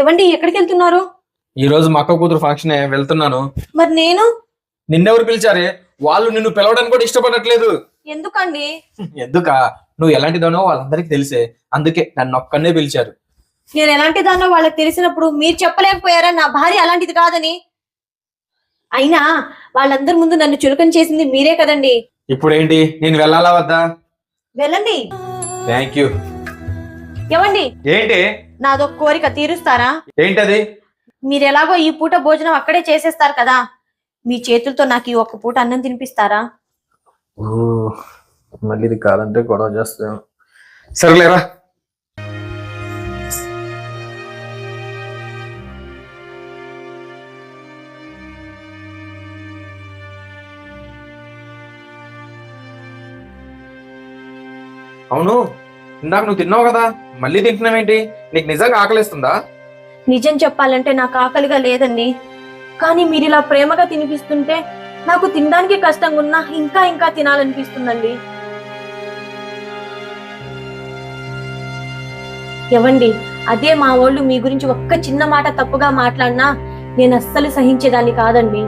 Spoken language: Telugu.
ఎవండి ఎక్కడికి వెళ్తున్నారు ఈ రోజు మా అక్క కూతురు ఫంక్షన్ వెళ్తున్నాను. మరి నేను? నిన్నెవరు పిలిచారే? వాళ్ళు నిన్ను పిలవడానికి కూడా ఇష్టపడట్లేదు. ఎందుకండి? ఎందుక? నువ్వు ఎలాంటిదనో వాళ్ళందరికీ తెలిసే. అందుకే నన్ను ఒక్కనే పిలిచారు. నేను ఎలాంటి దాన్నో వాళ్ళకి తెలిసినప్పుడు మీరు చెప్పలేకపోయారా? నా భార్య అలాంటిది కాదని. అయినా వాళ్ళందరి ముందు నన్ను చులకన చేసింది మీరే కదండి. ఇప్పుడు ఏంటి నేను వెళ్ళాలా వద్దా? వెళ్ళండి. థ్యాంక్ యూ ఎవండి ఏంటి? నాదో కోరిక తీరుస్తారా? ఏంటది? మీరు ఎలాగో ఈ పూట భోజనం అక్కడే చేసేస్తారు కదా. మీ చేతులతో నాకు ఈ ఒక్క పూట అన్నం తినిపిస్తారా? ఓ మళ్ళీ ఇది కాదంటే గొడవ చేస్తాను. సరేలేరా. అవును. ఇందాక నువ్వు తిన్నావు కదా మళ్ళీ తింటున్నావేంటి? నీకు నిజంగా ఆకలిస్తుందా? నిజం చెప్పాలంటే నాకు ఆకలిగా లేదండి. కానీ మీరు ఇలా ప్రేమగా తినిపిస్తుంటే నాకు తినడానికి కష్టంగా ఉన్నా ఇంకా ఇంకా తినాలనిపిస్తుందండి. ఎవండి అదే మా వాళ్ళు మీ గురించి ఒక్క చిన్న మాట తప్పుగా మాట్లాడినా నేను అస్సలు సహించేదాన్ని కాదండి.